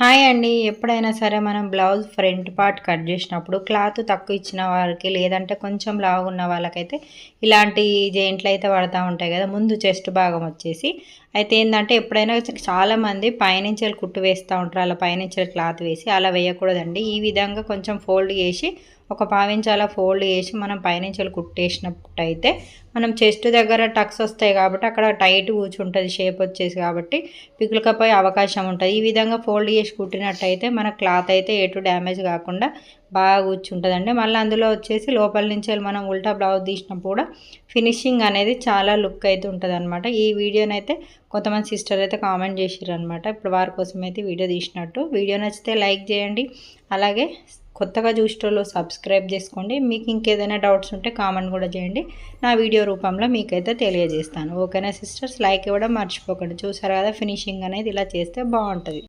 Hi అండి. ఎప్పుడైనా సరే మనం బ్లౌజ్ ఫ్రంట్ పార్ట్ కట్ చేసినప్పుడు క్లాత్ తక్కువ ఇచ్చిన వారికి లేదంటే కొంచెం లావుగా ఉన్న వాళ్ళకైతే ఇలాంటి జెయింట్లు అయితే పడతా ఉంటాయి కదా. ముందు చెస్ట్ భాగం వచ్చేసి అయితే ఏంటంటే ఎప్పుడైనా చాలామంది పైనుంచి వెళ్ళి కుట్టు వేస్తూ ఉంటారు. అలా పైనుంచి క్లాత్ వేసి అలా వేయకూడదండి. ఈ విధంగా కొంచెం ఫోల్డ్ చేసి ఒక పావించాల ఫోల్డ్ చేసి మనం పైనుంచి కుట్టేసినప్పుడు అయితే మనం చెస్ట్ దగ్గర టక్స్ వస్తాయి కాబట్టి అక్కడ టైట్ కూర్చుంటుంది షేప్ వచ్చేసి కాబట్టి పిగులకపోయే అవకాశం ఉంటుంది. ఈ విధంగా ఫోల్డ్ చేసి కుట్టినట్టయితే మన క్లాత్ అయితే ఎటు డ్యామేజ్ కాకుండా బాగా కూర్చుంటుందండి. మళ్ళీ అందులో వచ్చేసి లోపల నుంచి మనం ఉల్టా బ్లౌజ్ తీసినప్పుడు కూడా ఫినిషింగ్ అనేది చాలా లుక్ అయితే ఉంటుంది ఈ వీడియోనైతే కొంతమంది సిస్టర్ అయితే కామెంట్ చేసారు అనమాట ఇప్పుడు వారి కోసం అయితే వీడియో తీసినట్టు. వీడియో నచ్చితే లైక్ చేయండి. అలాగే కొత్తగా చూసేటోళ్ళు సబ్స్క్రైబ్ చేసుకోండి. మీకు ఇంకేదైనా డౌట్స్ ఉంటే కామెంట్ కూడా చేయండి. నా వీడియో రూపంలో మీకైతే తెలియజేస్తాను. ఓకేనా సిస్టర్స్? లైక్ ఇవ్వడం మర్చిపోకండి. చూసారు కదా? ఫినిషింగ్ అనేది ఇలా చేస్తే బాగుంటుంది.